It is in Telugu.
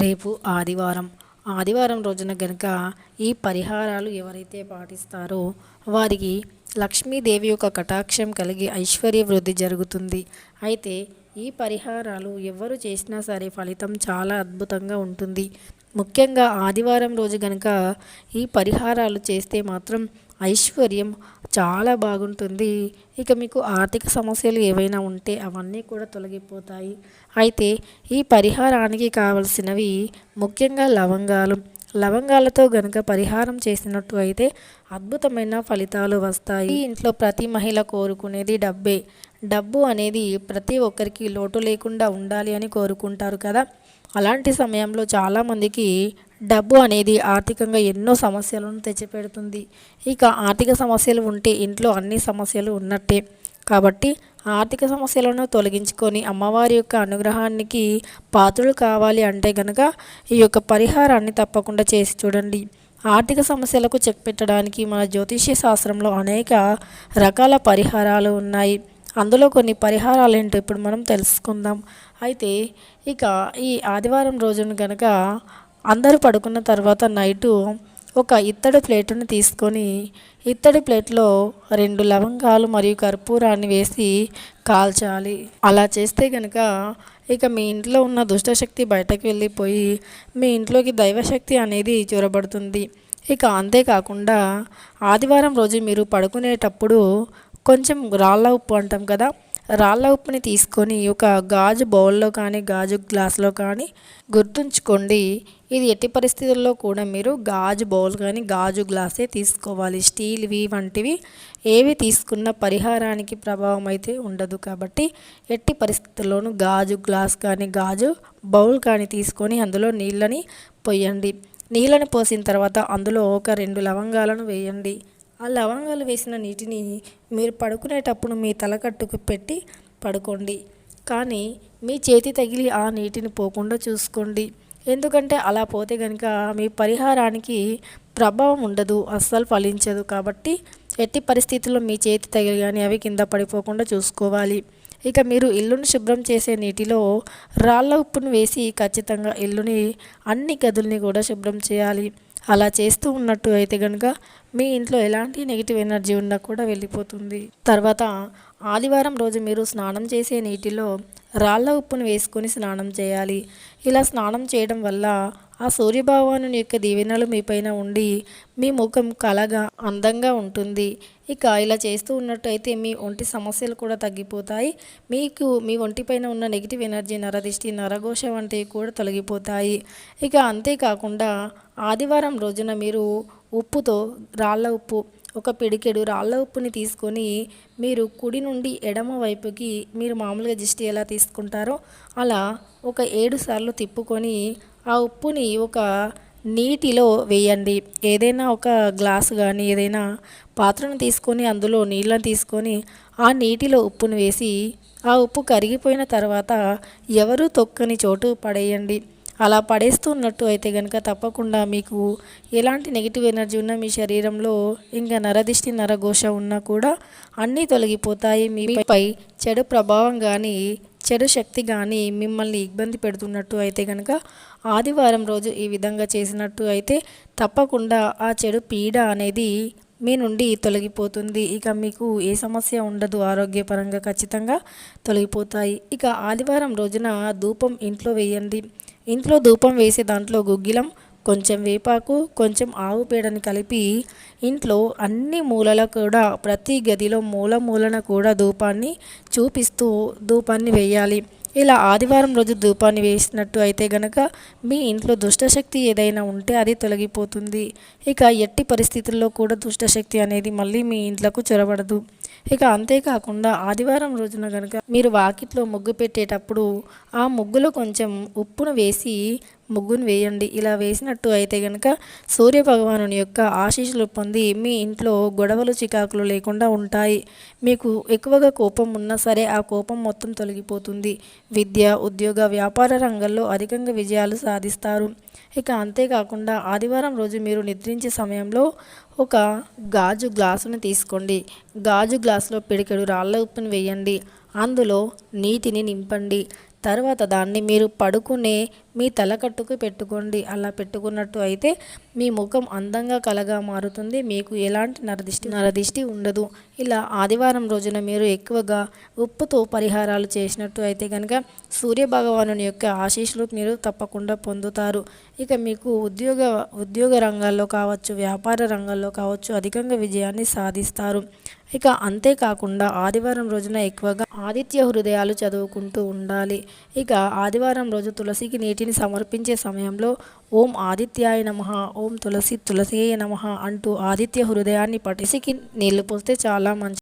రేపు ఆదివారం. ఆదివారం రోజున గనుక ఈ పరిహారాలు ఎవరైతే పాటిస్తారో వారికి లక్ష్మీదేవి యొక్క కటాక్షం కలిగి ఐశ్వర్య వృద్ధి జరుగుతుంది. అయితే ఈ పరిహారాలు ఎవరు చేసినా సరే ఫలితం చాలా అద్భుతంగా ఉంటుంది. ముఖ్యంగా ఆదివారం రోజు గనుక ఈ పరిహారాలు చేస్తే మాత్రం ఐశ్వర్యం చాలా బాగుంటుంది. ఇక మీకు ఆర్థిక సమస్యలు ఏవైనా ఉంటే అవన్నీ కూడా తొలగిపోతాయి. అయితే ఈ పరిహారానికి కావలసినవి ముఖ్యంగా లవంగాలు. లవంగాలతో గనక పరిహారం చేసినట్టు అయితే అద్భుతమైన ఫలితాలు వస్తాయి. ఇంట్లో ప్రతి మహిళ కోరుకునేది డబ్బే. డబ్బు అనేది ప్రతి ఒక్కరికి లోటు లేకుండా ఉండాలి అని కోరుకుంటారు కదా. అలాంటి సమయంలో చాలామందికి డబ్బు అనేది ఆర్థికంగా ఎన్నో సమస్యలను తెచ్చిపెడుతుంది. ఇక ఆర్థిక సమస్యలు ఉంటే ఇంట్లో అన్ని సమస్యలు ఉన్నట్టే. కాబట్టి ఆర్థిక సమస్యలను తొలగించుకొని అమ్మవారి యొక్క అనుగ్రహానికి పాత్రలు కావాలి అంటే గనక ఈ యొక్క పరిహారాన్ని తప్పకుండా చేసి చూడండి. ఆర్థిక సమస్యలకు చెక్ పెట్టడానికి మన జ్యోతిష్య శాస్త్రంలో అనేక రకాల పరిహారాలు ఉన్నాయి. అందులో కొన్ని పరిహారాలు ఏంటో ఇప్పుడు మనం తెలుసుకుందాం. అయితే ఇక ఈ ఆదివారం రోజున కనుక అందరూ పడుకున్న తర్వాత నైటు ఒక ఇత్తడి ప్లేటుని తీసుకొని ఇత్తడి ప్లేట్లో రెండు లవంగాలు మరియు కర్పూరాన్ని వేసి కాల్చాలి. అలా చేస్తే కనుక ఇక మీ ఇంట్లో ఉన్న దుష్టశక్తి బయటకు వెళ్ళిపోయి మీ ఇంట్లోకి దైవశక్తి అనేది చూరబడుతుంది. ఇక అంతేకాకుండా ఆదివారం రోజు మీరు పడుకునేటప్పుడు కొంచెం రాళ్ళ ఉప్పు అంటాం కదా రాళ్ళ ఉప్పుని తీసుకొని ఒక గాజు బౌల్లో కానీ గాజు గ్లాస్లో కానీ గుర్తుంచుకోండి. ఇది ఎట్టి పరిస్థితుల్లో కూడా మీరు గాజు బౌల్ కానీ గాజు గ్లాసే తీసుకోవాలి. స్టీల్వి వంటివి ఏవి తీసుకున్న పరిహారానికి ప్రభావం అయితే ఉండదు. కాబట్టి ఎట్టి పరిస్థితుల్లోనూ గాజు గ్లాస్ కానీ గాజు బౌల్ కానీ తీసుకొని అందులో నీళ్ళని పోయండి. నీళ్ళని పోసిన తర్వాత అందులో ఒక రెండు లవంగాలను వేయండి. ఆ లవంగాలు వేసిన నీటిని మీరు పడుకునేటప్పుడు మీ తలకట్టుకు పెట్టి పడుకోండి. కానీ మీ చేతి తగిలి ఆ నీటిని పోకుండా చూసుకోండి. ఎందుకంటే అలా పోతే కనుక మీ పరిహారానికి ప్రభావం ఉండదు అస్సలు ఫలించదు. కాబట్టి ఎట్టి పరిస్థితుల్లో మీ చేతి తగిలి కానీ అవి కింద పడిపోకుండా చూసుకోవాలి. ఇక మీరు ఇల్లును శుభ్రం చేసే నీటిలో రాళ్ళ ఉప్పును వేసి ఖచ్చితంగా ఇల్లుని అన్ని గదుల్ని కూడా శుభ్రం చేయాలి. అలా చేస్తూ ఉన్నట్టు అయితే కనుక మీ ఇంట్లో ఎలాంటి నెగిటివ్ ఎనర్జీ ఉన్నా కూడా వెళ్ళిపోతుంది. తర్వాత ఆదివారం రోజు మీరు స్నానం చేసే నీటిలో రాళ్ళ ఉప్పును వేసుకొని స్నానం చేయాలి. ఇలా స్నానం చేయడం వల్ల ఆ సూర్యభగవాను యొక్క దీవెనలు మీపైన ఉండి మీ ముఖం కలగా అందంగా ఉంటుంది. ఇక ఇలా చేస్తూ ఉన్నట్టయితే మీ ఒంటి సమస్యలు కూడా తగ్గిపోతాయి. మీకు మీ ఒంటిపైన ఉన్న నెగిటివ్ ఎనర్జీ నరదిష్టి నరఘోష వంటివి కూడా తొలగిపోతాయి. ఇక అంతేకాకుండా ఆదివారం రోజున మీరు ఉప్పుతో రాళ్ళ ఉప్పు ఒక పిడికెడు రాళ్ళ ఉప్పుని తీసుకొని మీరు కుడి నుండి ఎడమ వైపుకి మీరు మామూలుగా దిష్టి ఎలా తీసుకుంటారో అలా ఒక ఏడు సార్లు తిప్పుకొని ఆ ఉప్పుని ఒక నీటిలో వేయండి. ఏదైనా ఒక గ్లాస్ కానీ ఏదైనా పాత్రను తీసుకొని అందులో నీళ్ళని తీసుకొని ఆ నీటిలో ఉప్పును వేసి ఆ ఉప్పు కరిగిపోయిన తర్వాత ఎవరు తొక్కని చోటు పడేయండి. అలా పడేస్తున్నట్టు అయితే కనుక తప్పకుండా మీకు ఎలాంటి నెగిటివ్ ఎనర్జీ ఉన్నా మీ శరీరంలో ఇంకా నరదిష్టి నరఘోష ఉన్నా కూడా అన్నీ తొలగిపోతాయి. మీపై చెడు ప్రభావం కానీ చెడు శక్తి కానీ మిమ్మల్ని ఇబ్బంది పెడుతున్నట్టు అయితే కనుక ఆదివారం రోజు ఈ విధంగా చేసినట్టు అయితే తప్పకుండా ఆ చెడు పీడ అనేది మీ నుండి తొలగిపోతుంది. ఇక మీకు ఏ సమస్య ఉండదు. ఆరోగ్యపరంగా ఖచ్చితంగా తొలగిపోతాయి. ఇక ఆదివారం రోజున ధూపం ఇంట్లో వేయండి. ఇంట్లో ధూపం వేసే దాంట్లో గుగ్గిలం కొంచెం వేపాకు కొంచెం ఆవు పేడని కలిపి ఇంట్లో అన్ని మూలల కూడా ప్రతి గదిలో మూల మూలన కూడా ధూపాన్ని చూపిస్తూ ధూపాన్ని వేయాలి. ఇలా ఆదివారం రోజు ధూపాన్ని వేసినట్టు అయితే గనక మీ ఇంట్లో దుష్టశక్తి ఏదైనా ఉంటే అది తొలగిపోతుంది. ఇక ఎట్టి పరిస్థితుల్లో కూడా దుష్టశక్తి అనేది మళ్ళీ మీ ఇంట్లోకి చొరబడదు. ఇక అంతేకాకుండా ఆదివారం రోజున కనుక మీరు వాకిట్లో ముగ్గు పెట్టేటప్పుడు ఆ ముగ్గులో కొంచెం ఉప్పును వేసి ముగ్గును వేయండి. ఇలా వేసినట్టు అయితే కనుక సూర్య భగవాను యొక్క ఆశీస్సులు పొంది మీ ఇంట్లో గొడవలు చికాకులు లేకుండా ఉంటాయి. మీకు ఎక్కువగా కోపం ఉన్నా సరే ఆ కోపం మొత్తం తొలగిపోతుంది. విద్య ఉద్యోగ వ్యాపార రంగంలో అధికంగా విజయాలు సాధిస్తారు. ఇక అంతేకాకుండా ఆదివారం రోజు మీరు నిద్రించే సమయంలో ఒక గాజు గ్లాసును తీసుకోండి. గాజు గ్లాసులో పిడికెడు రాళ్ళ ఉప్పును వేయండి. అందులో నీటిని నింపండి. తర్వాత దాన్ని మీరు పడుకునే మీ తలకట్టుకు పెట్టుకోండి. అలా పెట్టుకున్నట్టు అయితే మీ ముఖం అందంగా కలగా మారుతుంది. మీకు ఎలాంటి నరదిష్టి నరదిష్టి ఉండదు. ఇలా ఆదివారం రోజున మీరు ఎక్కువగా ఉప్పుతో పరిహారాలు చేసినట్టు అయితే కనుక సూర్య భగవానుని యొక్క ఆశీస్సులు మీరు తప్పకుండా పొందుతారు. ఇక మీకు ఉద్యోగ ఉద్యోగ రంగాల్లో కావచ్చు వ్యాపార రంగాల్లో కావచ్చు అధికంగా విజయాన్ని సాధిస్తారు. ఇక అంతేకాకుండా ఆదివారం రోజున ఎక్కువగా ఆదిత్య హృదయాలు చదువుకుంటూ ఉండాలి. ఇక ఆదివారం రోజు తులసికి నీటిని సమర్పించే సమయంలో ఓం ఆదిత్యాయ నమ ఓం తులసి తులసియే నమ అంటూ ఆదిత్య హృదయాన్ని పటిసికి నీళ్ళు పోస్తే చాలా మంచి